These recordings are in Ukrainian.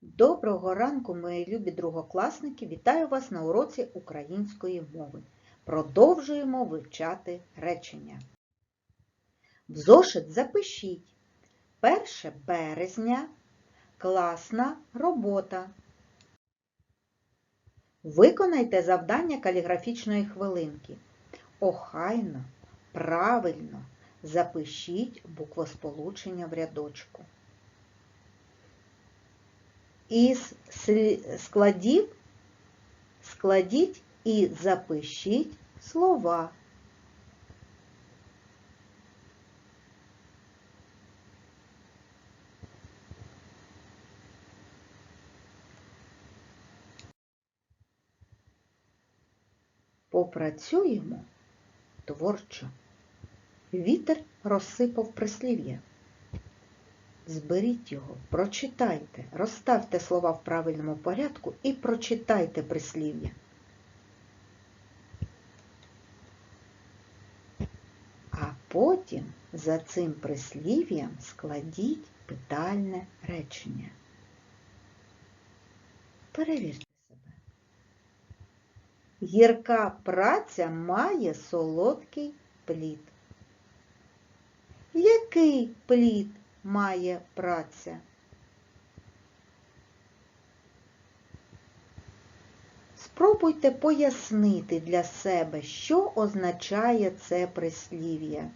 Доброго ранку, мої любі другокласники! Вітаю вас на уроці української мови. Продовжуємо вивчати речення. В зошит запишіть 1 березня класна робота. Виконайте завдання каліграфічної хвилинки. Охайно, правильно запишіть буквосполучення в рядочку. Із складів складіть і запишіть слова. Попрацюємо творчо. Вітер розсипав прислів'я. Зберіть його, прочитайте, розставте слова в правильному порядку і прочитайте прислів'я. А потім за цим прислів'ям складіть питальне речення. Перевірте себе. Гірка праця має солодкий плід. Який плід має праця? Спробуйте пояснити для себе, що означає це прислів'я.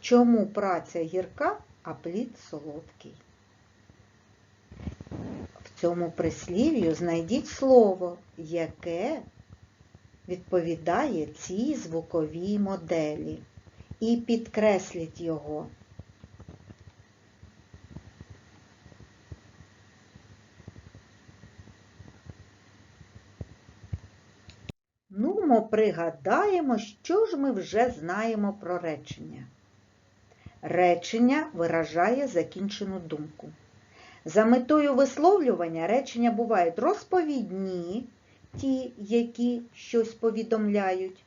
Чому праця гірка, а плід солодкий? В цьому прислів'ю знайдіть слово, яке відповідає цій звуковій моделі, і підкресліть його. Пригадаємо, що ж ми вже знаємо про речення. Речення виражає закінчену думку. За метою висловлювання речення бувають розповідні, ті, які щось повідомляють,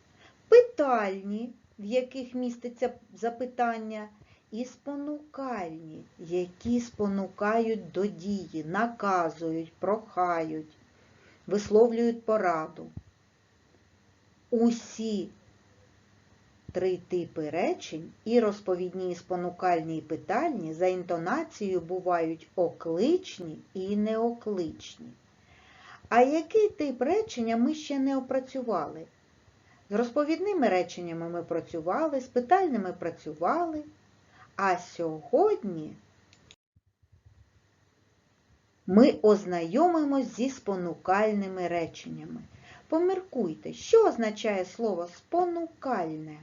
питальні, в яких міститься запитання, і спонукальні, які спонукають до дії, наказують, прохають, висловлюють пораду. Усі три типи речень, і розповідні, і спонукальні, і питальні, за інтонацією бувають окличні і неокличні. А який тип речення ми ще не опрацювали? З розповідними реченнями ми працювали, з питальними працювали, а сьогодні ми ознайомимось зі спонукальними реченнями. Поміркуйте, що означає слово спонукальне?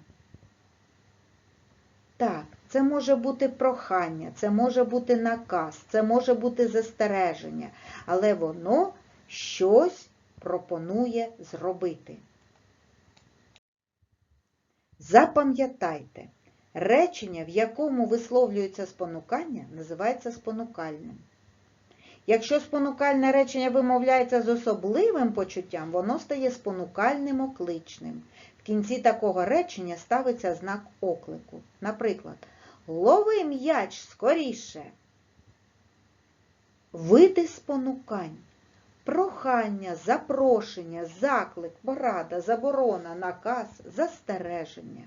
Так, це може бути прохання, це може бути наказ, це може бути застереження, але воно щось пропонує зробити. Запам'ятайте, речення, в якому висловлюється спонукання, називається спонукальним. Якщо спонукальне речення вимовляється з особливим почуттям, воно стає спонукальним окличним. В кінці такого речення ставиться знак оклику. Наприклад, лови м'яч скоріше. Види спонукань. Прохання, запрошення, заклик, порада, заборона, наказ, застереження.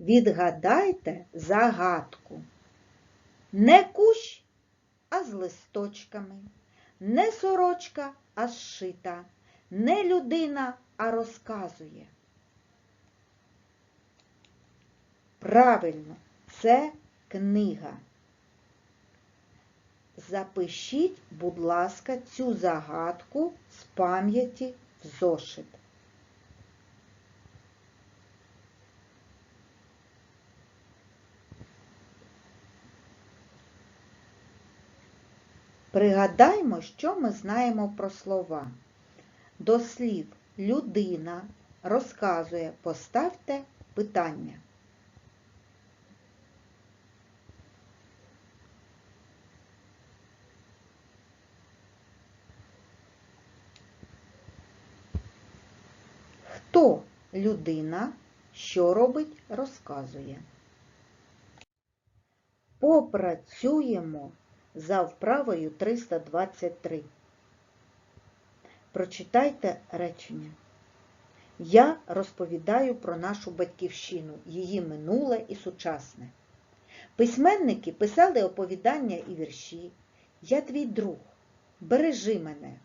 Відгадайте загадку. Не кущ, а з листочками, не сорочка, а зшита, не людина, а розказує. Правильно, це книга. Запишіть, будь ласка, цю загадку з пам'яті в зошит. Пригадаймо, що ми знаємо про слова. До слів людина розказує, поставте питання. Хто людина, що робить, розказує. Попрацюємо за вправою 323. Прочитайте речення. Я розповідаю про нашу батьківщину, її минуле і сучасне. Письменники писали оповідання і вірші. Я твій друг, бережи мене.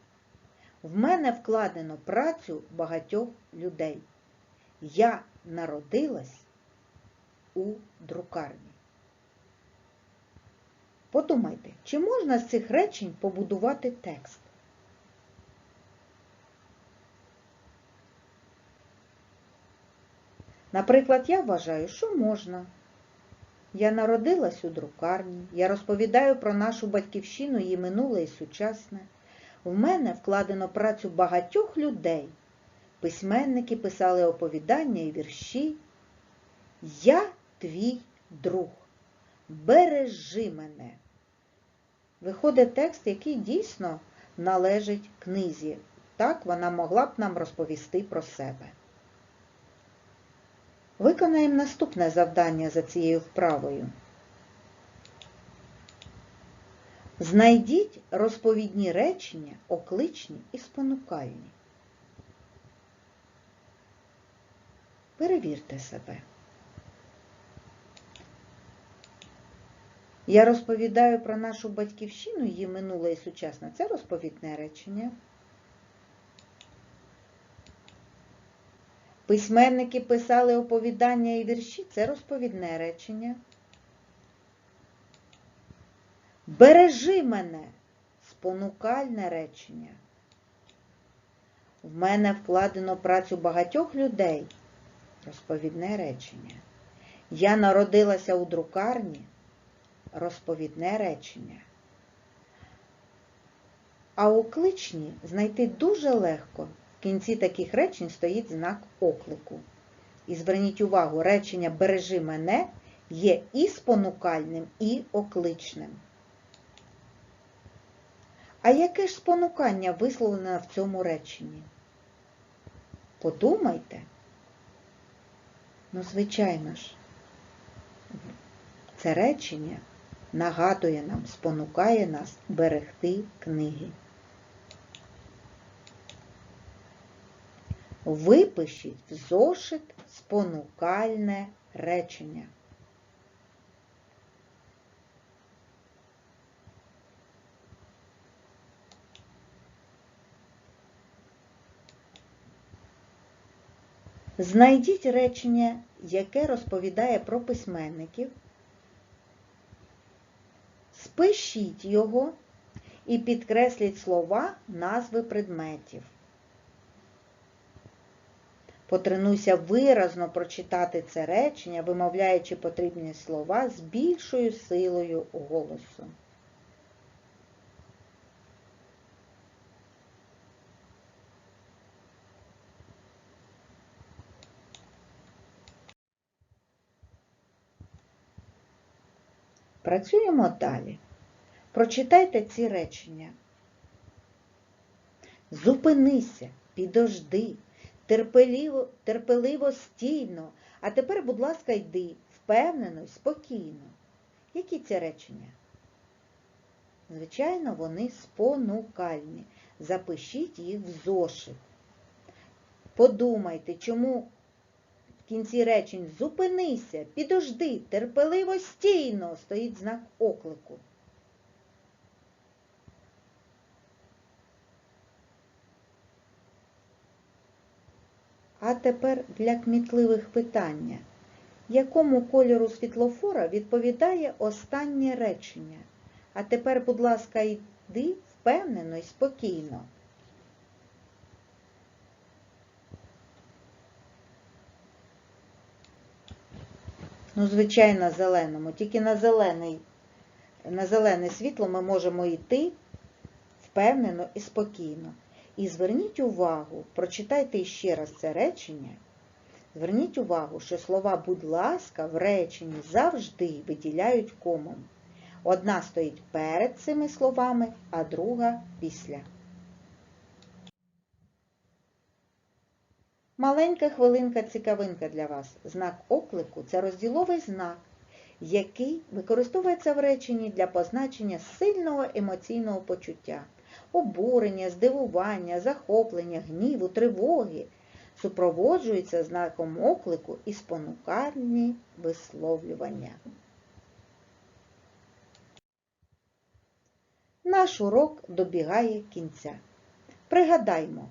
В мене вкладено працю багатьох людей. Я народилась у друкарні. Подумайте, чи можна з цих речень побудувати текст? Наприклад, я вважаю, що можна. Я народилась у друкарні, я розповідаю про нашу батьківщину, її минуле і сучасне. В мене вкладено працю багатьох людей. Письменники писали оповідання і вірші. Я твій друг. Бережи мене. Виходить текст, який дійсно належить книзі. Так вона могла б нам розповісти про себе. Виконаємо наступне завдання за цією вправою. Знайдіть розповідні речення, окличні і спонукальні. Перевірте себе. Я розповідаю про нашу батьківщину, її минуле і сучасне. Це розповідне речення. Письменники писали оповідання і вірші. Це розповідне речення. Бережи мене спонукальне речення. В мене вкладено працю багатьох людей. Розповідне речення. Я народилася у друкарні. Розповідне речення. А у кличні знайти дуже легко. В кінці таких речень стоїть знак оклику. І зверніть увагу, речення Бережи мене є і спонукальним, і окличним. А яке ж спонукання висловлене в цьому реченні? Подумайте. Ну, звичайно ж, це речення нагадує нам, спонукає нас берегти книги. Випишіть в зошит спонукальне речення. Знайдіть речення, яке розповідає про письменників, спишіть його і підкресліть слова назви предметів. Потренуйся виразно прочитати це речення, вимовляючи потрібні слова з більшою силою голосу. Працюємо далі. Прочитайте ці речення. Зупинися, підожди, терпеливо, терпеливо стійно, а тепер, будь ласка, йди, впевнено спокійно. Які це речення? Звичайно, вони спонукальні. Запишіть їх в зошит. Подумайте, чому В кінці речень зупинися, підожди, терпеливо стійно стоїть знак оклику. А тепер для кмітливих питання. Якому кольору світлофора відповідає останнє речення? А тепер, будь ласка, йди впевнено і спокійно. Ну, звичайно, зеленому. Тільки на зелений, на зелене світло ми можемо йти впевнено і спокійно. І зверніть увагу, прочитайте ще раз це речення. Зверніть увагу, що слова будь ласка в реченні завжди виділяють комом. Одна стоїть перед цими словами, а друга після. Маленька хвилинка-цікавинка для вас. Знак оклику це розділовий знак, який використовується в реченні для позначення сильного емоційного почуття, обурення, здивування, захоплення, гніву, тривоги. Супроводжується знаком оклику і спонукальні висловлювання. Наш урок добігає кінця. Пригадаймо,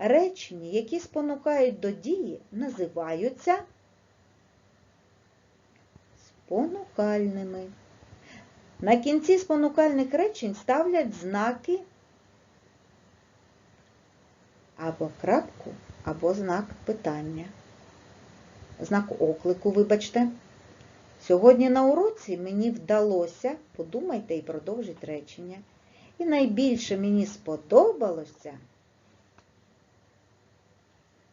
речення, які спонукають до дії, називаються спонукальними. На кінці спонукальних речень ставлять знаки або крапку, або знак питання. Знак оклику, вибачте. Сьогодні на уроці мені вдалося, подумайте і продовжіть речення. І найбільше мені сподобалося,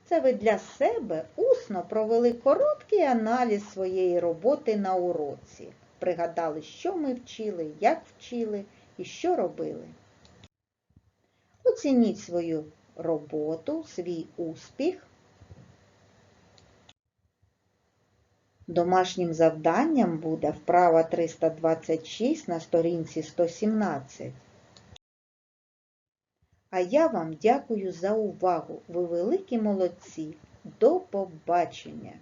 це ви для себе усно провели короткий аналіз своєї роботи на уроці. Пригадали, що ми вчили, як вчили і що робили. Оцініть свою роботу, свій успіх. Домашнім завданням буде вправа 326 на сторінці 117. А я вам дякую за увагу. Ви великі молодці. До побачення!